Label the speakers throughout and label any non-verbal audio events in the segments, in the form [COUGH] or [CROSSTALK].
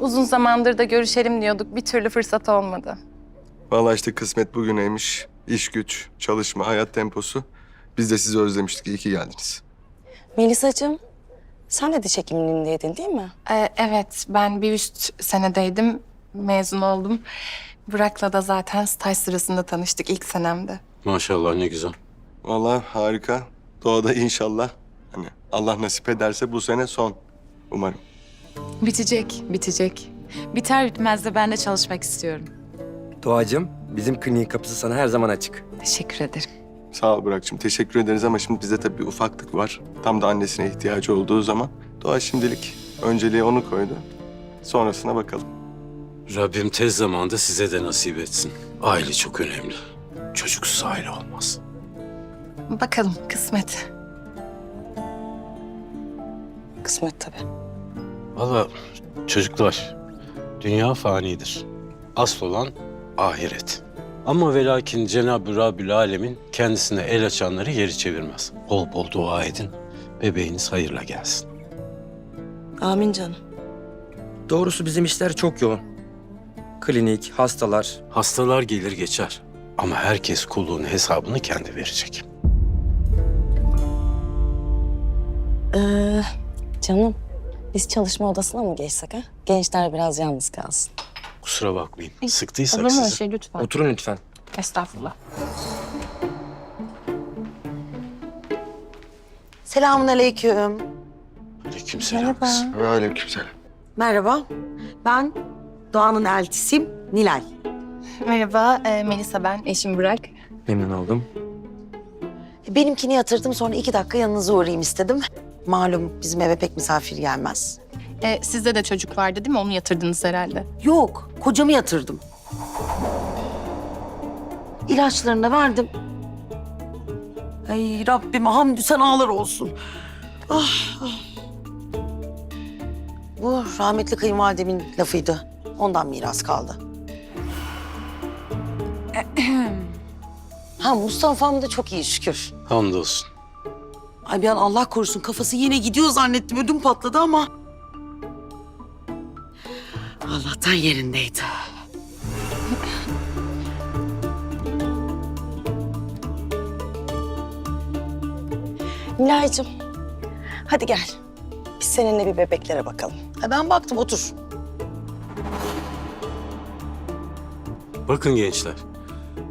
Speaker 1: Uzun zamandır da görüşelim diyorduk. Bir türlü fırsat olmadı.
Speaker 2: Vallahi işte kısmet bugüneymiş. İş güç, çalışma, hayat temposu. Biz de sizi özlemiştik. İyi ki geldiniz.
Speaker 3: Melisa'cığım, sen de diş hekimliğindeydin değil mi?
Speaker 1: Ee, evet, ben bir üst senedeydim. Mezun oldum. Burak'la da zaten staj sırasında tanıştık ilk senemde.
Speaker 4: Maşallah ne güzel.
Speaker 2: Vallahi harika. Doğada inşallah. Hani Allah nasip ederse bu sene son. Umarım.
Speaker 5: Bitecek, bitecek. Biter bitmez de ben de çalışmak istiyorum.
Speaker 6: Doğacığım, bizim kliniğin kapısı sana her zaman açık.
Speaker 5: Teşekkür ederim.
Speaker 2: Sağ ol Burak'cığım. Teşekkür ederiz ama şimdi bizde tabii bir ufaklık var. Tam da annesine ihtiyacı olduğu zaman. Doğa şimdilik önceliği onu koydu. Sonrasına bakalım.
Speaker 4: Rabbim tez zamanda size de nasip etsin. Aile çok önemli. Çocuksuz aile olmaz.
Speaker 1: Bakalım kısmet.
Speaker 3: Kısmet tabii.
Speaker 4: Valla çocuklar, dünya fanidir. Asıl olan ahiret. Ama ve lakin Cenab-ı Rabbül Alemin kendisine el açanları geri çevirmez. Bol bol dua edin, bebeğiniz hayırla gelsin.
Speaker 3: Amin canım.
Speaker 6: Doğrusu bizim işler çok yoğun. Klinik, hastalar.
Speaker 4: Hastalar gelir geçer. Ama herkes kulluğun hesabını kendi verecek.
Speaker 3: Ee, canım, biz çalışma odasına mı geçsek ha? Gençler biraz yalnız kalsın.
Speaker 4: Kusura bakmayın. Sıktıysak
Speaker 1: Olur mu öyle
Speaker 4: sizi.
Speaker 1: şey lütfen?
Speaker 6: Oturun lütfen.
Speaker 1: Estağfurullah.
Speaker 7: Selamun aleyküm.
Speaker 4: Aleykümselam.
Speaker 2: Ve aleykümselam.
Speaker 7: Merhaba. Ben Doğan'ın eltisiyim Nilay.
Speaker 1: Merhaba, e, Melisa ben. Eşim Burak.
Speaker 6: Memnun oldum.
Speaker 7: Benimkini yatırdım sonra iki dakika yanınıza uğrayayım istedim. Malum bizim eve pek misafir gelmez.
Speaker 1: E, sizde de çocuk vardı değil mi? Onu yatırdınız herhalde.
Speaker 7: Yok, kocamı yatırdım. İlaçlarını da verdim. Ay Rabbim hamdü senalar olsun. Ah, ah. Bu rahmetli kayınvalidemin lafıydı. Ondan miras kaldı. [CLEARS THROAT] ha Mustafa'm da çok iyi şükür.
Speaker 4: Hamdolsun.
Speaker 7: Ay bir an Allah korusun kafası yine gidiyor zannettim. Ödüm patladı ama... Allah'tan yerindeydi.
Speaker 3: Nilay'cığım, hadi gel. Biz seninle bir bebeklere bakalım.
Speaker 7: Ha, ben baktım otur.
Speaker 4: Bakın gençler,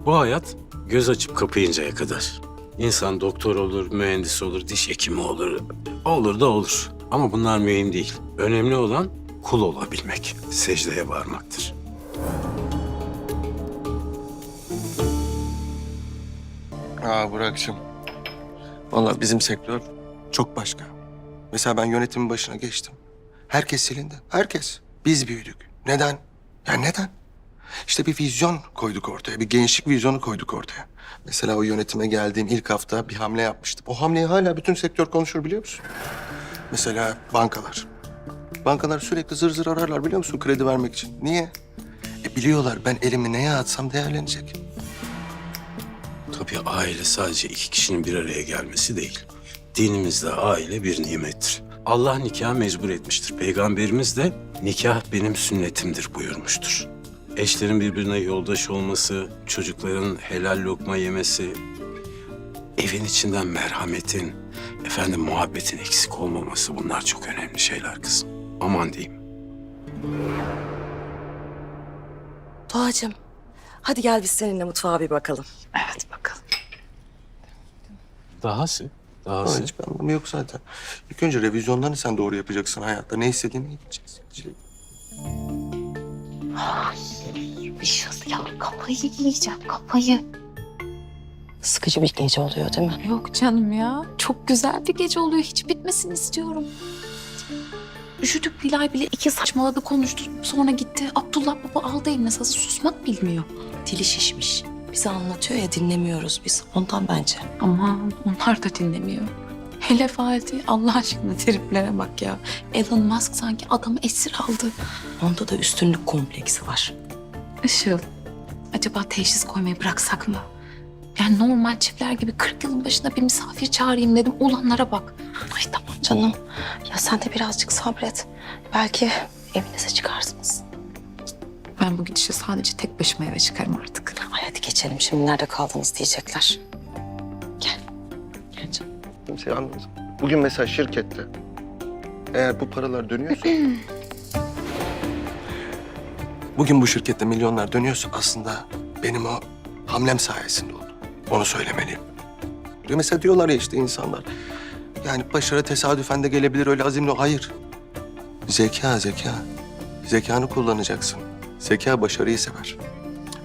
Speaker 4: bu hayat göz açıp kapayıncaya kadar. İnsan doktor olur, mühendis olur, diş hekimi olur. Olur da olur. Ama bunlar mühim değil. Önemli olan kul olabilmek, secdeye varmaktır.
Speaker 2: Aa Burak'cığım. Vallahi bizim sektör çok başka. Mesela ben yönetimin başına geçtim. Herkes silindi. Herkes. Biz büyüdük. Neden? Ya neden? İşte bir vizyon koyduk ortaya. Bir gençlik vizyonu koyduk ortaya. Mesela o yönetime geldiğim ilk hafta bir hamle yapmıştım. O hamleyi hala bütün sektör konuşur biliyor musun? Mesela bankalar. Bankalar sürekli zır zır ararlar biliyor musun kredi vermek için. Niye? E biliyorlar ben elimi neye atsam değerlenecek.
Speaker 4: Tabii aile sadece iki kişinin bir araya gelmesi değil. Dinimizde aile bir nimettir. Allah nikah mecbur etmiştir. Peygamberimiz de nikah benim sünnetimdir buyurmuştur. Eşlerin birbirine yoldaş olması, çocukların helal lokma yemesi, evin içinden merhametin, efendim muhabbetin eksik olmaması bunlar çok önemli şeyler kızım. Aman diyeyim.
Speaker 3: Doğacığım, hadi gel biz seninle mutfağa bir bakalım.
Speaker 1: Evet, bakalım.
Speaker 4: Dahası, dahası.
Speaker 2: hiçbir anlamı yok zaten. İlk önce revizyonlarını sen doğru yapacaksın hayatta. Ne istediğini yapacaksın.
Speaker 5: Ya kafayı yiyeceğim, kafayı.
Speaker 3: Sıkıcı bir gece oluyor değil mi?
Speaker 5: Yok canım ya. Çok güzel bir gece oluyor. Hiç bitmesini istiyorum. Üşüdük Bilal bile iki saçmaladı konuştu. Sonra gitti. Abdullah baba aldı eline sazı susmak bilmiyor.
Speaker 3: Dili şişmiş. Bize anlatıyor ya dinlemiyoruz biz. Ondan bence.
Speaker 5: Ama onlar da dinlemiyor. Hele Fatih Allah aşkına triplere bak ya. Elon Musk sanki adamı esir aldı.
Speaker 3: Onda da üstünlük kompleksi var.
Speaker 5: Işıl, acaba teşhis koymayı bıraksak mı? Yani normal çiftler gibi 40 yılın başına bir misafir çağırayım dedim. Olanlara bak.
Speaker 3: Ay tamam canım. Ya sen de birazcık sabret. Belki evinize çıkarsınız.
Speaker 5: Ben bu gidişe sadece tek başıma eve çıkarım artık.
Speaker 3: Ay hadi geçelim şimdi nerede kaldınız diyecekler. Gel. Gel canım.
Speaker 2: Kimseyi anlamadım. Bugün mesela şirkette eğer bu paralar dönüyorsa... [CLEARS THROAT] bugün bu şirkette milyonlar dönüyorsa aslında benim o hamlem sayesinde oldu. Onu söylemeliyim. Ve Mesela diyorlar ya işte insanlar. Yani başarı tesadüfen de gelebilir öyle azimle. Hayır. Zeka, zeka. Zekanı kullanacaksın. Zeka başarıyı sever.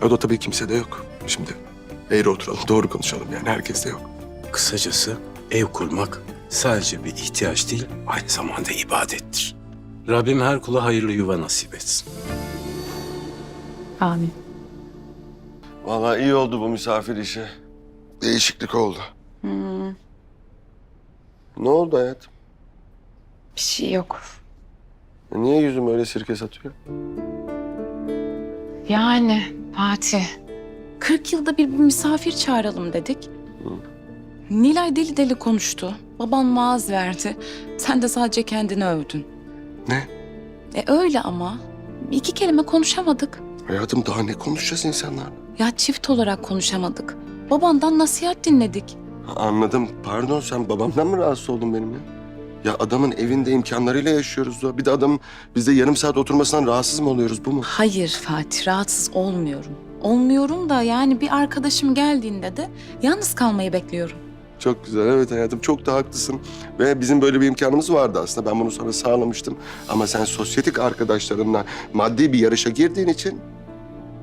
Speaker 2: O da tabii kimsede yok. Şimdi eğri oturalım, doğru konuşalım yani herkeste yok.
Speaker 4: Kısacası ev kurmak sadece bir ihtiyaç değil, aynı zamanda ibadettir. Rabbim her kula hayırlı yuva nasip etsin.
Speaker 5: Amin.
Speaker 2: Vallahi iyi oldu bu misafir işi. Değişiklik oldu. Ne oldu hayatım?
Speaker 1: Bir şey yok.
Speaker 2: Niye yüzüm öyle sirke satıyor?
Speaker 5: Yani Fatih. 40 yılda bir, bir misafir çağıralım dedik. Nilay deli deli konuştu. Baban vaaz verdi. Sen de sadece kendini övdün.
Speaker 2: Ne?
Speaker 5: E öyle ama. İki kelime konuşamadık.
Speaker 2: Hayatım daha ne konuşacağız insanlarla?
Speaker 5: Ya çift olarak konuşamadık. Babandan nasihat dinledik.
Speaker 2: Ha, Anladım. Pardon sen babamdan mı rahatsız oldun benim ya? Ya adamın evinde imkanlarıyla yaşıyoruz da. Bir de adam bizde yarım saat oturmasından rahatsız mı oluyoruz bu mu?
Speaker 5: Hayır Fatih, rahatsız olmuyorum. Olmuyorum da yani bir arkadaşım geldiğinde de yalnız kalmayı bekliyorum.
Speaker 2: Çok güzel evet hayatım çok da haklısın. Ve bizim böyle bir imkanımız vardı aslında. Ben bunu sana sağlamıştım. Ama sen sosyetik arkadaşlarınla maddi bir yarışa girdiğin için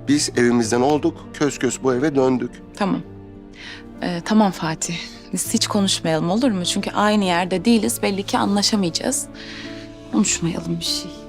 Speaker 2: biz evimizden olduk. Köz köz bu eve döndük.
Speaker 5: Tamam. Ee, tamam Fatih. Biz hiç konuşmayalım olur mu? Çünkü aynı yerde değiliz. Belli ki anlaşamayacağız. Konuşmayalım bir şey.